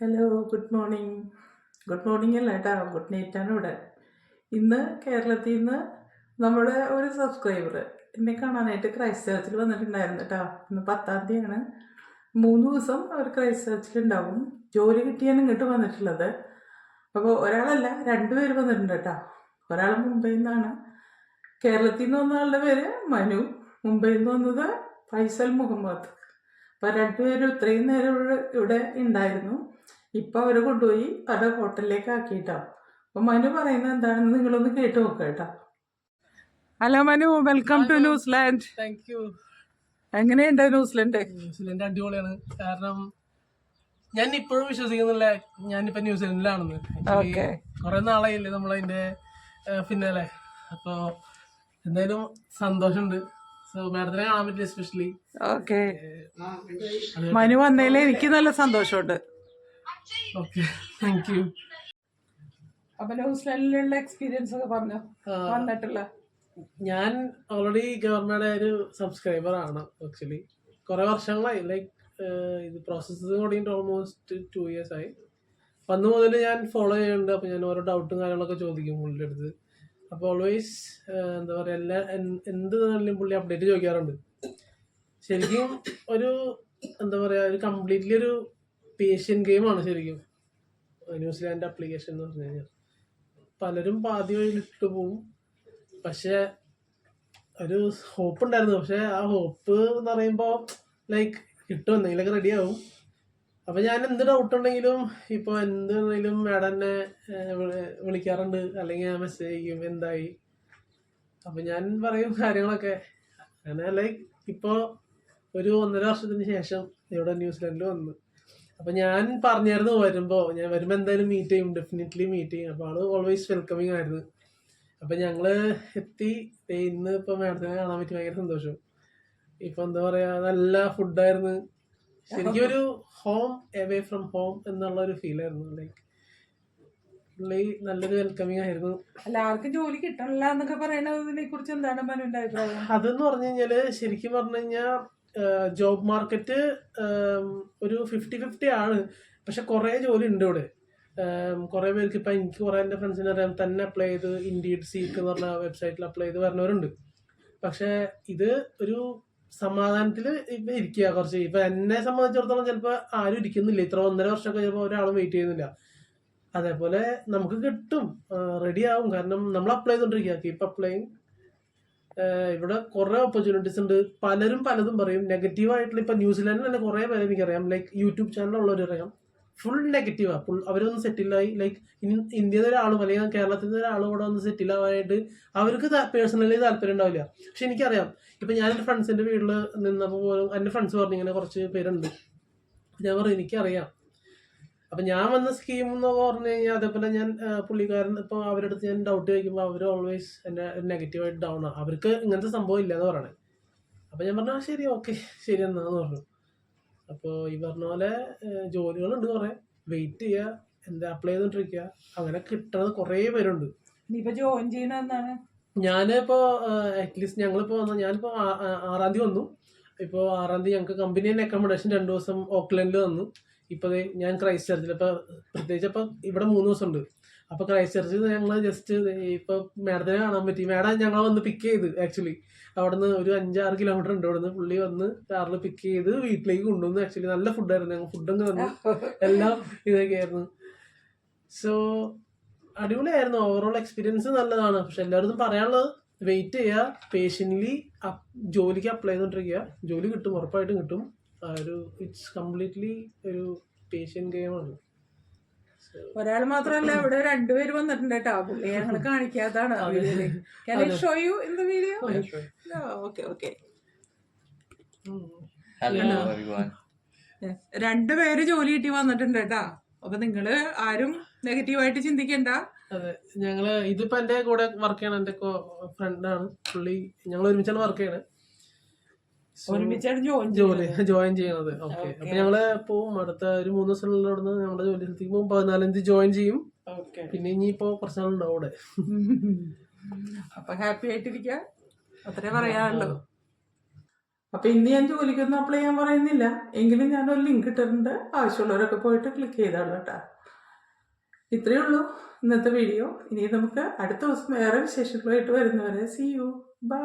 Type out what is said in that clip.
Hello good morning good morning അല്ല കേട്ടോ. Good നൈറ്റാണ് ഇവിടെ. ഇന്ന് കേരളത്തിൽ നിന്ന് നമ്മുടെ ഒരു സബ്സ്ക്രൈബർ എന്നെ കാണാനായിട്ട് ക്രൈസ്റ്റ് ചർച്ചിൽ വന്നിട്ടുണ്ടായിരുന്നു കേട്ടോ. ഇന്ന് പത്താം തീയതിയാണ്. മൂന്ന് ദിവസം അവർ ക്രൈസ്റ്റ് ചർച്ചിലുണ്ടാവും ജോലി കിട്ടിയാണ് ഇങ്ങോട്ട് വന്നിട്ടുള്ളത്. അപ്പോൾ ഒരാളല്ല രണ്ടുപേർ വന്നിട്ടുണ്ട് കേട്ടോ. ഒരാൾ മുംബൈയിൽ നിന്നാണ്. കേരളത്തിൽ നിന്ന് വന്ന ആളുടെ പേര് മനു. മുംബൈയിൽ നിന്ന് വന്നത് ഫൈസൽ മുഹമ്മദ്. അപ്പോൾ രണ്ടുപേരും ഇത്രയും നേരം ഇവിടെ ഉണ്ടായിരുന്നു. ഇപ്പം അവർ കൊണ്ടുപോയി അത് ഹോട്ടലിലേക്ക് ആക്കിയിട്ടോ. അപ്പം മനു പറയുന്നത് എന്താണെന്ന് നിങ്ങളൊന്ന് കേട്ട് നോക്കുക കേട്ടോ. Hello Manu welcome to New Zealand. Thank you എങ്ങനെയുണ്ട് ന്യൂസിലൻഡ്? ന്യൂസിലൻഡ് അടിപൊളിയാണ്. കാരണം ഞാൻ ഇപ്പോഴും വിശ്വസിക്കുന്നില്ല. ഞാനിപ്പോ ന്യൂസിലൻഡിലാണെന്ന്. കുറെ നാളായില്ലേ നമ്മളതിന്റെ പിന്നാലെ. അപ്പോ എന്തായാലും സന്തോഷമുണ്ട്. കാണാൻ പറ്റില്ല എസ്പെഷ്യലി ഓക്കെ മനു വന്നതിൽ എനിക്ക് നല്ല സന്തോഷമുണ്ട്. ഓക്കെ താങ്ക് യു അപ്പൊ ന്യൂസിലൻഡിലുള്ള എക്സ്പീരിയൻസ് ഒക്കെ പറഞ്ഞു? വന്നിട്ടുള്ള. ഞാൻ ഓൾറെഡി ഗവർമെന്റ് ഒരു സബ്സ്ക്രൈബർ ആണ് ആക്ച്വലി കുറെ വർഷങ്ങളായി ലൈക്ക് ഇത് പ്രോസസ്സ് തുടങ്ങിയിട്ട് ഓൾമോസ്റ്റ് ടു ഇയേഴ്സ് ആയി. അപ്പൊ അന്ന് മുതൽ ഞാൻ ഫോളോ ചെയ്യുന്നുണ്ട് അപ്പൊ ഞാൻ ഓരോ ഡൗട്ടും കാര്യങ്ങളൊക്കെ ചോദിക്കും പുള്ളിയുടെ അടുത്ത് അപ്പോൾ ഓൾവേസ് എന്താ പറയുക എല്ലാ എന്ത് നല്ല പുള്ളി അപ്ഡേറ്റ് ചോദിക്കാറുണ്ട്. ശരിക്കും ഒരു എന്താ പറയുക ഒരു കംപ്ലീറ്റ്ലി ഒരു പേഷ്യൻ ഗെയിമാണ് ശരിക്കും. ന്യൂസിലാൻഡ് അപ്ലിക്കേഷൻ എന്ന് പറഞ്ഞു കഴിഞ്ഞാൽ. പലരും പാതി വഴിയിലിട്ട് പോവും. പക്ഷെ ഒരു ഹോപ്പ് ഉണ്ടായിരുന്നു. പക്ഷെ ആ ഹോപ്പ് എന്ന് പറയുമ്പോൾ ലൈക്ക് കിട്ടും. എന്തെങ്കിലുമൊക്കെ റെഡി ആവും അപ്പൊ ഞാൻ എന്ത് ഡൗട്ട് ഉണ്ടെങ്കിലും ഇപ്പോൾ എന്ത് മാഡം എന്നെ വിളിക്കാറുണ്ട്. അല്ലെങ്കിൽ ഞാൻ മെസ്സേജ് ചെയ്യും എന്തായി. അപ്പൊ ഞാൻ പറയും കാര്യങ്ങളൊക്കെ. അങ്ങനെ ലൈക്ക് ഇപ്പോൾ ഒരു ഒന്നര വർഷത്തിന് ശേഷം ഇവിടെ ന്യൂസിലൻഡിൽ വന്നു. അപ്പൊ ഞാൻ പറഞ്ഞായിരുന്നു വരുമ്പോൾ ഞാൻ വരുമ്പോൾ എന്തായാലും മീറ്റ് ചെയ്യും ഡെഫിനറ്റ്ലി മീറ്റ് ചെയ്യും. അപ്പോൾ ആൾ ഓൾവേസ് വെൽക്കമിങ് ആയിരുന്നു. അപ്പൊ ഞങ്ങൾ എത്തി. ഇന്ന് ഇപ്പൊ മാഡത്തിനെ കാണാൻ പറ്റി ഭയങ്കര സന്തോഷം. ഇപ്പൊ എന്താ പറയാ നല്ല ഫുഡായിരുന്നു ശരിക്കും ഒരു ഹോം എവേ ഫ്രം ഹോം എന്നുള്ള ഒരു ഫീൽ ആയിരുന്നു. ലൈക്ക് പുള്ളി നല്ലൊരു വെൽക്കമിങ് ആയിരുന്നു. എല്ലാവർക്കും ജോലി കിട്ടണില്ല എന്നൊക്കെ പറയണതിനെ കുറിച്ച് എന്താണ് മനുവിന്റെ അഭിപ്രായം? അതെന്ന് പറഞ്ഞു കഴിഞ്ഞാൽ ശരിക്കും പറഞ്ഞു കഴിഞ്ഞാൽ ജോബ് മാർക്കറ്റ് ഒരു ഫിഫ്റ്റി ഫിഫ്റ്റി ആണ്. പക്ഷെ കുറേ ജോലി ഉണ്ട് ഇവിടെ. കുറെ കുറേ പേർക്ക് ഇപ്പം എനിക്ക് കുറേ എന്റെ ഫ്രണ്ട്സിനെ അറിയാം തന്നെ അപ്ലൈ ചെയ്ത് ഇൻഡീഡ് സീക്ക് എന്ന് പറഞ്ഞ വെബ്സൈറ്റിൽ അപ്ലൈ ചെയ്ത് വരുന്നവരുണ്ട് പക്ഷേ ഇത് ഒരു സമാധാനത്തിൽ ഇപ്പം ഇരിക്കുക കുറച്ച്. ഇപ്പം എന്നെ സംബന്ധിച്ചിടത്തോളം ചിലപ്പോൾ ആരും ഇരിക്കുന്നില്ല. ഇത്ര ഒന്നര വർഷമൊക്കെ ചിലപ്പോൾ ഒരാളും വെയിറ്റ് ചെയ്യുന്നില്ല. അതേപോലെ നമുക്ക് കിട്ടും. റെഡി ആവും. കാരണം നമ്മൾ അപ്ലൈ ചെയ്തോണ്ടിരിക്കുക. കീപ്പ് അപ്ലൈയിങ് ഇവിടെ കുറെ ഓപ്പർച്യൂണിറ്റീസ് ഉണ്ട്. പലരും പലതും പറയും. നെഗറ്റീവ് ആയിട്ടുള്ള ഇപ്പൊ ന്യൂസിലാൻഡിൽ തന്നെ കുറെ പേരെ എനിക്കറിയാം. ലൈക്ക് യൂട്യൂബ് ചാനലുള്ളവർ അറിയാം. ഫുൾ നെഗറ്റീവാ ഫുൾ അവരൊന്നും സെറ്റിലായി ലൈക്ക് നിന്ന് ഒരാളും അല്ലെങ്കിൽ കേരളത്തിൽ നിന്ന് ഒരാളും കൂടെ ഒന്ന് സെറ്റിൽ ആവാനായിട്ട് അവർക്ക് പേഴ്സണലി താല്പര്യം ഉണ്ടാവില്ല. പക്ഷെ എനിക്കറിയാം. ഇപ്പൊ ഞാൻ എന്റെ ഫ്രണ്ട്സിന്റെ വീട്ടിൽ നിന്നപ്പോൾ പോലും എന്റെ ഫ്രണ്ട്സ് പറഞ്ഞു ഇങ്ങനെ കുറച്ച് പേരുണ്ട്. ഞാൻ പറഞ്ഞു എനിക്കറിയാം. അപ്പൊ ഞാൻ വന്ന സ്കീം എന്ന് പറഞ്ഞു കഴിഞ്ഞാൽ അതേപോലെ ഞാൻ പുള്ളിക്കാരൻ ഇപ്പൊ അവരുടെ അടുത്ത് ഞാൻ ഡൗട്ട് ചോദിക്കുമ്പോൾ അവർ ഓൾവേസ് എന്നെ നെഗറ്റീവായിട്ട് ഡൗൺ ആണ് അവർക്ക് ഇങ്ങനത്തെ സംഭവം ഇല്ല എന്ന് പറയണേ. അപ്പൊ ഞാൻ പറഞ്ഞു "ആ, ശരി ഓക്കെ ശരി എന്നാന്ന് പറഞ്ഞു. അപ്പോൾ ഈ പറഞ്ഞ പോലെ ജോലികളുണ്ട് കൊറേ. വെയിറ്റ് ചെയ്യുക എന്താ അപ്ലൈ ചെയ്തോണ്ടിരിക്കുക അങ്ങനെ കിട്ടണത് കുറേ പേരുണ്ട്. ജോയിൻ എന്താണ്? ഞാനിപ്പോ അറ്റ്ലീസ്റ്റ് ഞങ്ങളിപ്പോ വന്നു. ഞാനിപ്പോ ആറാം തീയതി വന്നു. ഇപ്പോൾ ആറാം തീയതി ഞങ്ങൾക്ക് കമ്പനി തന്നെ അക്കോമഡേഷൻ രണ്ടു ദിവസം ഓക്ലൻഡിൽ വന്നു. ഇപ്പൊ ഞാൻ ക്രൈസ്റ്റ് ചർച്ചിൽ ഇപ്പൊ പ്രത്യേകിച്ച് ഇപ്പൊ ഇവിടെ മൂന്ന് ദിവസം ഉണ്ട് അപ്പൊ ക്രൈസ്റ്റ് ചർച്ചിൽ ഞങ്ങൾ ജസ്റ്റ് ഇപ്പൊ മാഡത്തിനെ കാണാൻ പറ്റി. മാഡം ഞങ്ങളെ വന്ന് പിക്ക് ചെയ്ത് ആക്ച്വലി അവിടുന്ന് ഒരു അഞ്ചാറ് കിലോമീറ്റർ ഉണ്ട് അവിടുന്ന്. പുള്ളി വന്ന് കാറിൽ പിക്ക് ചെയ്ത് വീട്ടിലേക്ക് കൊണ്ടുവന്നു ആക്ച്വലി നല്ല ഫുഡായിരുന്നു ഞങ്ങൾ ഫുഡൊക്കെ തന്നു. എല്ലാം ഇതൊക്കെയായിരുന്നു സോ അടിപൊളിയായിരുന്നു. ഓവറോൾ എക്സ്പീരിയൻസ് നല്ലതാണ്. പക്ഷെ എല്ലാവരും പറയാനുള്ളത് വെയിറ്റ് ചെയ്യുക പേഷ്യന്റ്ലി ജോലിക്ക് അപ്ലൈ ചെയ്തുകൊണ്ടിരിക്കുക ജോലി കിട്ടും ഉറപ്പായിട്ടും കിട്ടും. ഒരു ഇറ്റ്സ് കംപ്ലീറ്റ്ലി ഒരു പേഷ്യൻ ഗെയിമാണ് ഒരാൾ മാത്രമല്ല ഇവിടെ രണ്ടുപേര് വന്നിട്ടുണ്ട് കേട്ടോ. പുള്ളി ഞങ്ങൾ കാണിക്കാതാണ് show you in the video okay okay. രണ്ടുപേര് ജോലി കിട്ടി വന്നിട്ടുണ്ട് കേട്ടാ. അപ്പൊ നിങ്ങൾ ആരും നെഗറ്റീവായിട്ട് ചിന്തിക്കണ്ട. അതെ. ഞങ്ങൾ ഇതിപ്പോ എന്റെ കൂടെ വർക്ക് ചെയ്യണ എന്റെ ഫ്രണ്ടാണ് പുള്ളി ഞങ്ങൾ ഒരുമിച്ചാണ് വർക്ക് ചെയ്യണേ. ഒരുമിച്ചാണ് ജോയിൻ ജോലി ജോയിൻ ചെയ്യണത് ഓക്കെ Okay. അപ്പൊ ഞങ്ങൾ പോവും. അടുത്ത ഒരു മൂന്ന് ദിവസത്തിനുള്ളിൽ അവിടുന്ന് ഞങ്ങളുടെ ജോലി സ്ഥലത്തേക്ക് പോകും പതിനാലഞ്ച് ജോയിൻ ചെയ്യും. ഓക്കെ പിന്നെ ഇനിയിപ്പോ കുറച്ച് നാളുണ്ടാവും അവിടെ. അപ്പൊ ഹാപ്പി ആയിട്ടിരിക്ക. അത്രേ പറയാനുള്ളൂ. അപ്പൊ ഇന്ന് ഞാൻ ജോലിക്കൊന്നും അപ്ലൈ ചെയ്യാൻ പറയുന്നില്ല. എങ്കിലും ഞാൻ ഒരു ലിങ്ക് ഇട്ടിട്ടുണ്ട്. ആവശ്യമുള്ളവരൊക്കെ പോയിട്ട് ക്ലിക്ക് ചെയ്താളൂ കേട്ടോ. ഇത്രയേ ഉള്ളൂ ഇന്നത്തെ വീഡിയോ ഇനി നമുക്ക് അടുത്ത ദിവസം വേറെ വിശേഷങ്ങളുമായിട്ട് വരുന്നവരെ സി യു ബൈ